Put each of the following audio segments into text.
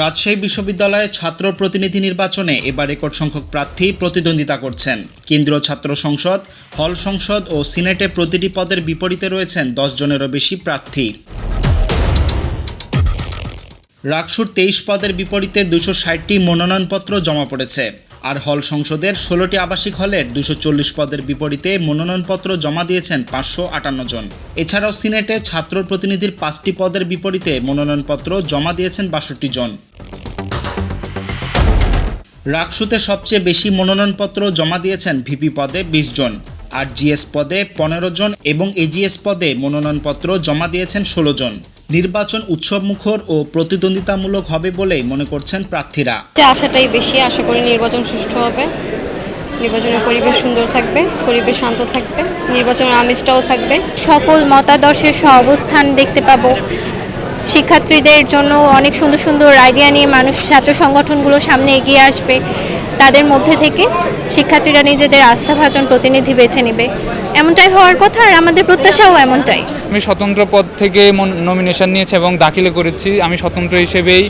রাজশাহী বিশ্ববিদ্যালয়ে ছাত্র প্রতিনিধি নির্বাচনে এবার রেকর্ড সংখ্যক প্রার্থী প্রতিদ্বন্দ্বিতা করছেন। কেন্দ্রীয় ছাত্র সংসদ, হল সংসদ ও সিনেটে প্রতিটি পদের বিপরীতে রয়েছেন দশ জনেরও বেশি প্রার্থী। রাকসুর তেইশ পদের বিপরীতে দুশো ষাটটি মনোনয়নপত্র জমা পড়েছে। আর হল সংসদের ষোলোটি আবাসিক হলের দুশো চল্লিশ পদের বিপরীতে মনোনয়নপত্র জমা দিয়েছেন পাঁচশো আটান্ন জন। এছাড়াও সিনেটে ছাত্র প্রতিনিধির পাঁচটি পদের বিপরীতে মনোনয়নপত্র জমা দিয়েছেন বাষট্টি জন। রাকসুতে সবচেয়ে বেশি মনোনয়নপত্র জমা দিয়েছেন ভিপি পদে বিশ জন আর জিএস পদে পনেরো জন এবং এজিএস পদে মনোনয়নপত্র জমা দিয়েছেন ষোলো জন। নির্বাচন উৎসবমুখর ও প্রতিদ্বন্দ্বিতামূলক হবে বলেই মনে করছেন প্রার্থীরা। যে আশাটাই বেশি আশা করি নির্বাচন সুষ্ঠু হবে। নির্বাচনের পরিবেশ সুন্দর থাকবে পরিবেশ শান্ত থাকবে নির্বাচনের আমেজটাও থাকবে। সকল মতাদর্শের সহাবস্থান দেখতে পাবো। শিক্ষার্থীদের জন্য অনেক সুন্দর সুন্দর আইডিয়া নিয়ে মানুষ ছাত্র সংগঠনগুলো সামনে এগিয়ে আসবে। তাদের মধ্যে থেকে শিক্ষার্থীরা নিজেদের আস্থাভাজন প্রতিনিধি বেছে নেবে। এমনটাই হওয়ার কথা আর আমাদের প্রত্যাশাও এমনটাই। আমি স্বতন্ত্র পদ থেকে নমিনেশন নিয়েছি এবং দাখিলে করেছি। আমি স্বতন্ত্র হিসেবেই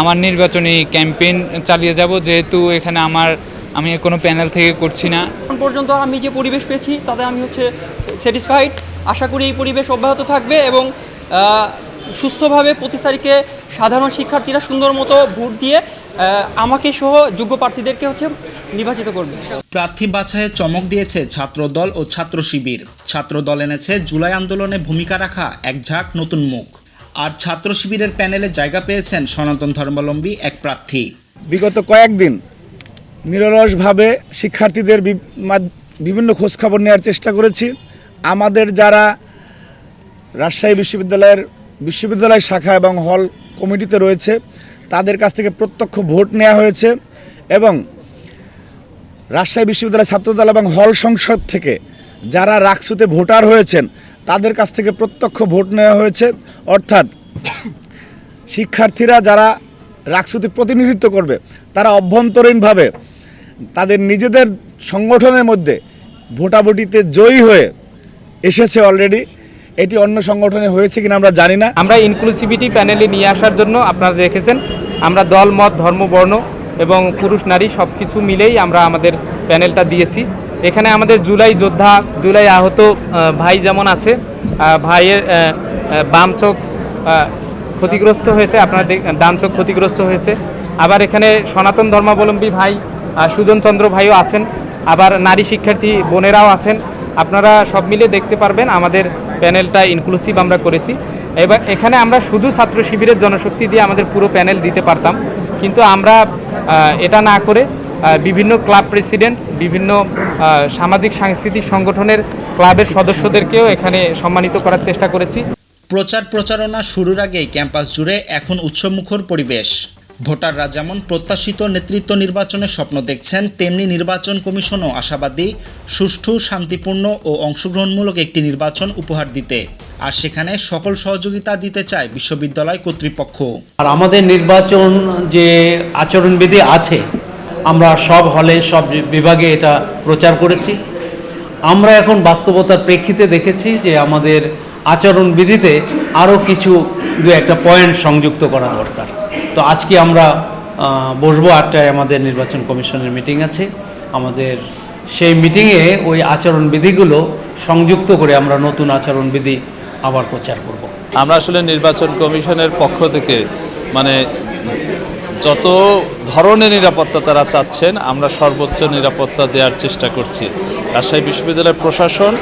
আমার নির্বাচনী ক্যাম্পেইন চালিয়ে যাব। যেহেতু এখানে আমার আমি কোনো প্যানেল থেকে করছি না। এখন পর্যন্ত আমি যে পরিবেশ পেয়েছি তাতে আমি হচ্ছে স্যাটিসফাইড আশা করি এই পরিবেশ অব্যাহত থাকবে এবং সুস্থভাবে প্রতি তারিখে সাধারণ শিক্ষার্থীরা সুন্দর মতো ভোট দিয়ে আমাকে সহ যোগ্য প্রার্থীদেরকে হচ্ছে নির্বাচিত করবে। প্রার্থী বাছাইয়ে চমক দিয়েছে ছাত্রদল ও ছাত্র শিবির। ছাত্রদল এনেছে জুলাই আন্দোলনে ভূমিকা রাখা এক ঝাঁক নতুন মুখ। আর ছাত্র শিবিরের প্যানেলে জায়গা পেয়েছেন সনাতন ধর্মাবলম্বী এক প্রার্থী। বিগত কয়েকদিন নিরলসভাবে শিক্ষার্থীদের বিভিন্ন খোঁজখবর নেওয়ার চেষ্টা করেছি। আমাদের যারা রাজশাহী বিশ্ববিদ্যালয়ের বিশ্ববিদ্যালয় শাখা এবং হল কমিটিতে রয়েছে। তাদের কাছ থেকে প্রত্যক্ষ ভোট নেওয়া হয়েছে এবং রাজশাহী বিশ্ববিদ্যালয় ছাত্রদল এবং হল সংসদ থেকে যারা রাকসুতে ভোটার হয়েছেন, তাদের কাছ থেকে প্রত্যক্ষ ভোট নেওয়া হয়েছে। অর্থাৎ শিক্ষার্থীরা যারা রাকসুতে প্রতিনিধিত্ব করবে, তারা অভ্যন্তরীণভাবে তাদের নিজেদের সংগঠনের মধ্যে ভোটাভুটিতে জয়ী হয়ে এসেছে অলরেডি এটি অন্য সংগঠনে হয়েছে কিনা আমরা জানি না। আমরা ইনক্লুসিভিটি প্যানেলে নিয়ে আসার জন্য আপনারা দেখেছেন, আমরা দল, মত, ধর্ম, বর্ণ এবং পুরুষ, নারী সব কিছু মিলেই আমরা আমাদের প্যানেলটা দিয়েছি। এখানে আমাদের জুলাই যোদ্ধা, জুলাই আহত ভাই যেমন আছে ভাইয়ের বাম চোখ ক্ষতিগ্রস্ত হয়েছে, আপনার ডান চোখ ক্ষতিগ্রস্ত হয়েছে। আবার এখানে সনাতন ধর্মাবলম্বী ভাই সুজন চন্দ্র ভাইও আছেন। আবার নারী শিক্ষার্থী বোনেরাও আছেন। আপনারা সব মিলে দেখতে পারবেন আমাদের প্যানেলটা ইনক্লুসিভ আমরা করেছি। এবার এখানে আমরা শুধু ছাত্র শিবিরের জনশক্তি দিয়ে আমাদের পুরো প্যানেল দিতে পারতাম। কিন্তু আমরা এটা না করে বিভিন্ন ক্লাব প্রেসিডেন্ট, বিভিন্ন সামাজিক সাংস্কৃতিক সংগঠনের ক্লাবের সদস্যদেরকেও এখানে সম্মানিত করার চেষ্টা করেছি। প্রচার প্রচারণা শুরুর আগেই ক্যাম্পাস জুড়ে এখন উৎসবমুখর পরিবেশ। ভোটাররা যেমন প্রত্যাশিত নেতৃত্ব নির্বাচনের স্বপ্ন দেখছেন, তেমনি নির্বাচন কমিশনও আশাবাদী, সুষ্ঠু, শান্তিপূর্ণ ও অংশগ্রহণমূলক একটি নির্বাচন উপহার দিতে। আর সেখানে সকল সহযোগিতা দিতে চায় বিশ্ববিদ্যালয় কর্তৃপক্ষ। আর আমাদের নির্বাচন যে আচরণবিধি আছে, আমরা সব হলে, সব বিভাগে এটা প্রচার করেছি। আমরা এখন বাস্তবতার প্রেক্ষিতে দেখেছি যে আমাদের আচরণবিধিতে আরও কিছু দু একটা পয়েন্ট সংযুক্ত করা দরকার। তো আজকে আমরা বসবো আটটায় আমাদের নির্বাচন কমিশনের মিটিং আছে। আমাদের সেই মিটিংয়ে ওই আচরণবিধিগুলো সংযুক্ত করে আমরা নতুন আচরণবিধি আবার প্রচার করব। আমরা আসলে নির্বাচন কমিশনের পক্ষ থেকে মানে যত ধরনের নিরাপত্তা তারা চাচ্ছেন, আমরা সর্বোচ্চ নিরাপত্তা দেওয়ার চেষ্টা করছি। রাজশাহী বিশ্ববিদ্যালয়ের প্রশাসন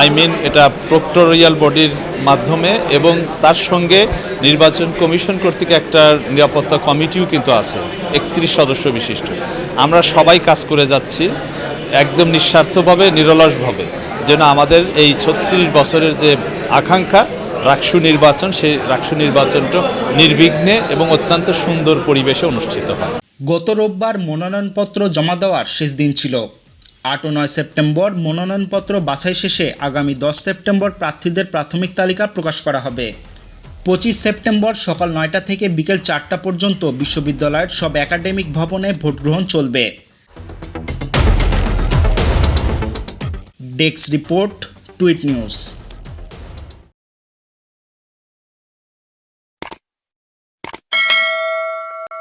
আই মিন এটা প্রক্টোরিয়াল বডির মাধ্যমে এবং তার সঙ্গে নির্বাচন কমিশন কর্তৃক একটা নিরাপত্তা কমিটিও কিন্তু আছে, একত্রিশ সদস্য বিশিষ্ট। আমরা সবাই কাজ করে যাচ্ছি, একদম নিঃস্বার্থভাবে, নিরলসভাবে। যেন আমাদের এই ছত্রিশ বছরের যে আকাঙ্ক্ষা, রাকসু নির্বাচন, সেই রাকসু নির্বাচনটা নির্বিঘ্নে এবং অত্যন্ত সুন্দর পরিবেশে অনুষ্ঠিত হয়। গত রোববার মনোনয়নপত্র জমা দেওয়ার শেষ দিন ছিল। আট ও নয় সেপ্টেম্বর মনোনয়নপত্র বাছাই শেষে আগামী দশ সেপ্টেম্বর প্রার্থীদের প্রাথমিক তালিকা প্রকাশ করা হবে। পঁচিশ সেপ্টেম্বর সকাল নয়টা থেকে বিকেল চারটা পর্যন্ত বিশ্ববিদ্যালয়ের সব একাডেমিক ভবনে ভোটগ্রহণ চলবে। Desk report, tweet news.